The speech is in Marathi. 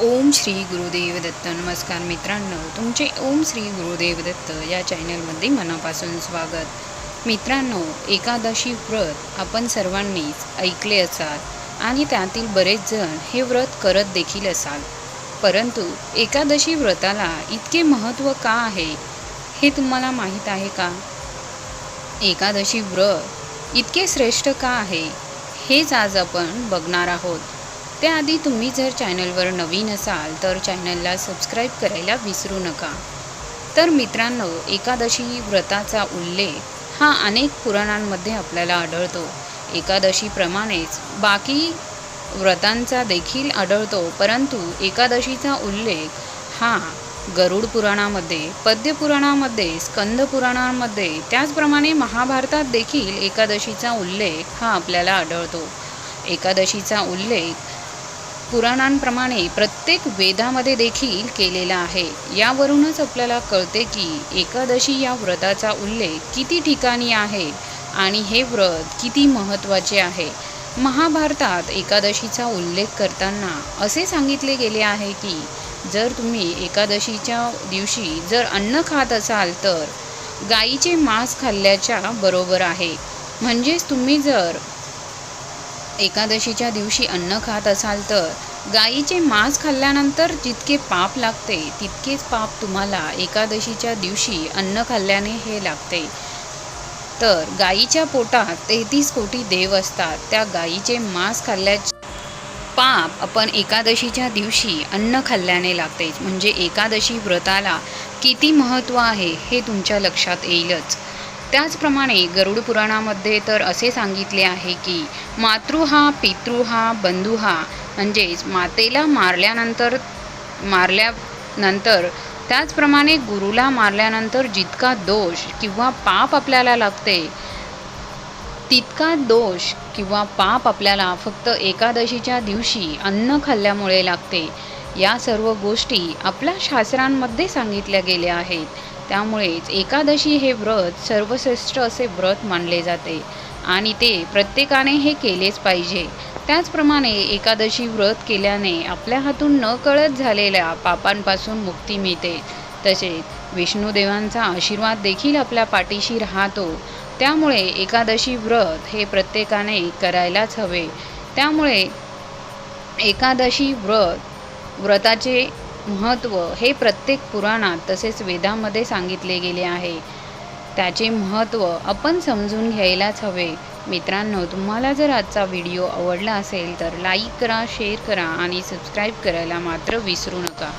ओम श्री गुरुदेव दत्त. नमस्कार मित्रांनो तुमचे ओम श्री गुरुदेव दत्त या चॅनलमध्ये मनापासून स्वागत. मित्रांनो एकादशी व्रत आपण सर्वांनीच ऐकले असाल आणि त्यातील बरेच जण हे व्रत करत देखील असाल. परंतु एकादशी व्रताला इतके महत्त्व का आहे हे तुम्हाला माहीत आहे का? एकादशी व्रत इतके श्रेष्ठ का आहे हेच आज आपण बघणार आहोत. त्याआधी तुम्ही जर चॅनलवर नवीन असाल तर चॅनलला सबस्क्राईब करायला विसरू नका. तर मित्रांनो एकादशी व्रताचा उल्लेख हा अनेक पुराणांमध्ये आपल्याला आढळतो. एकादशीप्रमाणेच बाकी व्रतांचा देखील आढळतो परंतु एकादशीचा उल्लेख हा गरुड पुराणामध्ये पद्यपुराणामध्ये स्कंद पुराणामध्ये त्याचप्रमाणे महाभारतात देखील एकादशीचा उल्लेख हा आपल्याला आढळतो. एकादशीचा उल्लेख पुराणांप्रमाणे प्रत्येक वेदामध्ये देखील केलेला आहे. यावरूनच आपल्याला कळते की एकादशी या व्रताचा उल्लेख किती ठिकाणी आहे आणि हे व्रत किती महत्त्वाचे आहे. महाभारतात एकादशीचा उल्लेख करताना असे सांगितले गेले आहे की जर तुम्ही एकादशीच्या दिवशी जर अन्न खात असाल तर गाईचे मांस खाल्ल्याच्या बरोबर आहे. म्हणजेच तुम्ही जर एकादशीच्या दिवशी अन्न खात असाल तर गाईचे मांस खाल्ल्यानंतर जितके पाप लागते तितकेच पाप तुम्हाला एकादशीच्या दिवशी अन्न खाल्ल्याने हे लागते. तर गाईच्या पोटात तेहतीस कोटी देव असतात. त्या गाईचे मांस खाल्ल्याचे पाप आपण एकादशीच्या दिवशी अन्न खाल्ल्याने लागते. म्हणजे एकादशी व्रताला किती महत्त्व आहे हे तुमच्या लक्षात येईलच. त्याचप्रमाणे गरुड पुराणामध्ये तर असे सांगितले आहे की मातृ हा पितृ हा बंधू हा म्हणजेच मातेला मारल्यानंतर मारल्यानंतर त्याचप्रमाणे गुरुला मारल्यानंतर जितका दोष किंवा पाप आपल्याला लागते तितका दोष किंवा पाप आपल्याला फक्त एकादशीच्या दिवशी अन्न खाल्ल्यामुळे लागते. या सर्व गोष्टी आपल्या शास्त्रांमध्ये सांगितल्या गेल्या आहेत. त्यामुळेच एकादशी हे व्रत सर्वश्रेष्ठ असे व्रत मानले जाते. आणि ते प्रत्येकाने हे केलेच पाहिजे. त्याचप्रमाणे एकादशी व्रत केल्याने आपल्या हातून न कळत झालेल्या पापांपासून मुक्ती मिळते. तसेच विष्णुदेवांचा आशीर्वाद देखील आपल्या पाठीशी राहतो. त्यामुळे एकादशी व्रत हे प्रत्येकाने करायलाच हवे. त्यामुळे एकादशी व्रत व्रताचे महत्त्व हे प्रत्येक पुराणात तसेच वेदामध्ये सांगितले गेले आहे. त्याचे महत्त्व आपण समजून घ्यायलाच हवे. मित्रांनो तुम्हाला जर आजचा व्हिडिओ आवडला असेल तर लाईक करा शेअर करा आणि सबस्क्राईब करायला मात्र विसरू नका.